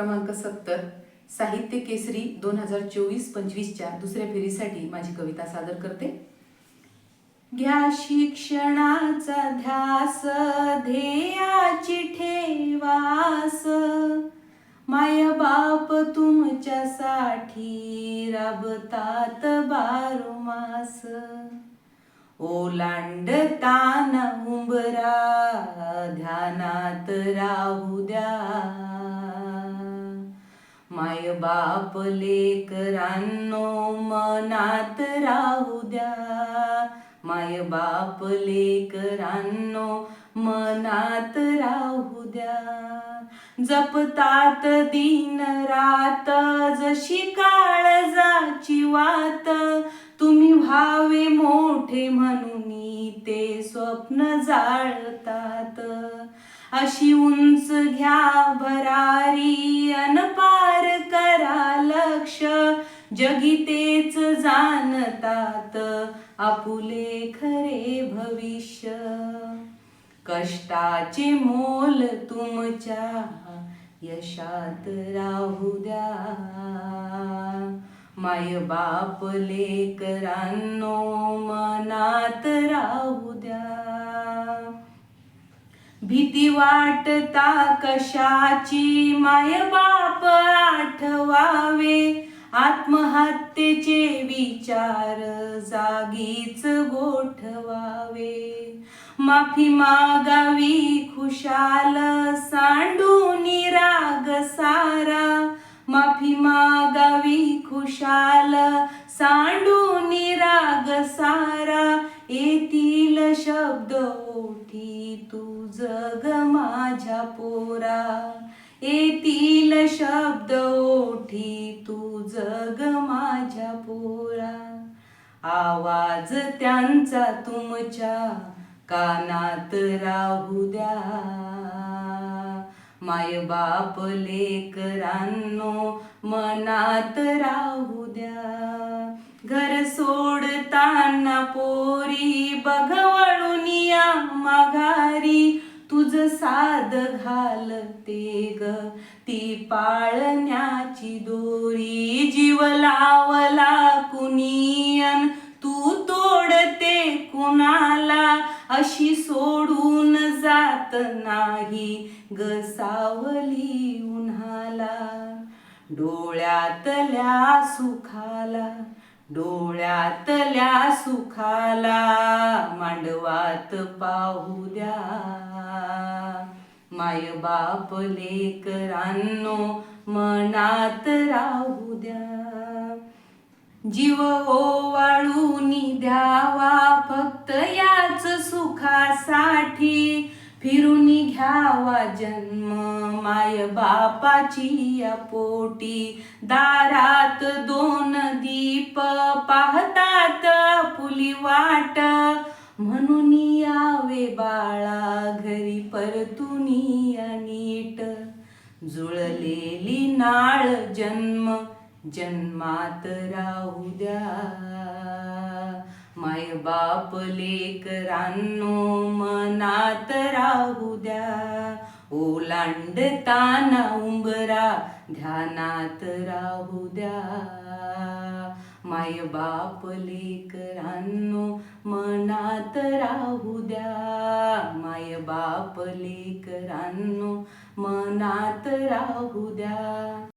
क्रमांक सत्तर साहित्य केसरी दोन हजार चोवीस पंचवीसच्या दुसऱ्या फेरीसाठी माझी कविता सादर करते. घ्या शिक्षणाचा ध्यास ध्येयाची ठेवास. माय बाप तुमच्यासाठी राबतात बारुमास ओलांडताना उंबरा ध्यानात राहू द्या. माय बाप लेकरांनो मनात राहू द्या. माय बाप लेकरांनो मनात राहू द्या. जपतात दिन रात जशी काळजाची वात तुम्ही व्हावे मोठे म्हणून ते स्वप्न जाळतात. अशी उंच घ्या भरारी अनपार करा लक्ष. जगितेच जाणतात आपुले खरे भविष्य. कष्टाचे मोल तुमच्या यशात राहू द्या. माय बाप लेकरांनो मनात राहू द्या. भीती वाटता कशाची? माय बाप आठवावे. आत्महत्येचे विचार जागीच गोठवावे. माफी मागावी खुशाल सांडून राग सारा. माफी मागावी खुशाल सांडून राग सारा. येतील शब्द ओठी माझ्या पोरा येतील शब्द ओठी तू जग माझ्या पोरा. आवाज त्यांचा तुमच्या कानात राहू द्या. माय बाप लेकरांनो मनात राहू द्या. घर सोडताना पोरी बघवळून या मागा साध घालते ग. ती पाळण्याची दोरी जीव लावला कुनियन. तू तोडते कुणाला? अशी सोडून जात नाही ग सावली उन्हाला. डोळ्यातल्या सुखाला डोळ्यातल्या सुखाला मांडवात पाहू द्या. माय बाप लेकरांनो मनात राहू द्या. जीव ओवाळून द्यावा फक्त याच सुखासाठी. फिरून घ्यावा जन्म माय बापाची या पोटी. दारात दोन दीप पाहतात पुली वाट. म्हणून यावे बाळा घरी परतुनी नीट. जुळलेली नाळ जन्म जन्मात राहू द्या. माय बाप लेकरांनो मनात राहू द्या. ओलांडताना उंबरा ध्यानात राहू द्या. माय बाप लेकरांनो मनात राहू द्या. माय बाप लेकरांनो मनात राहू द्या.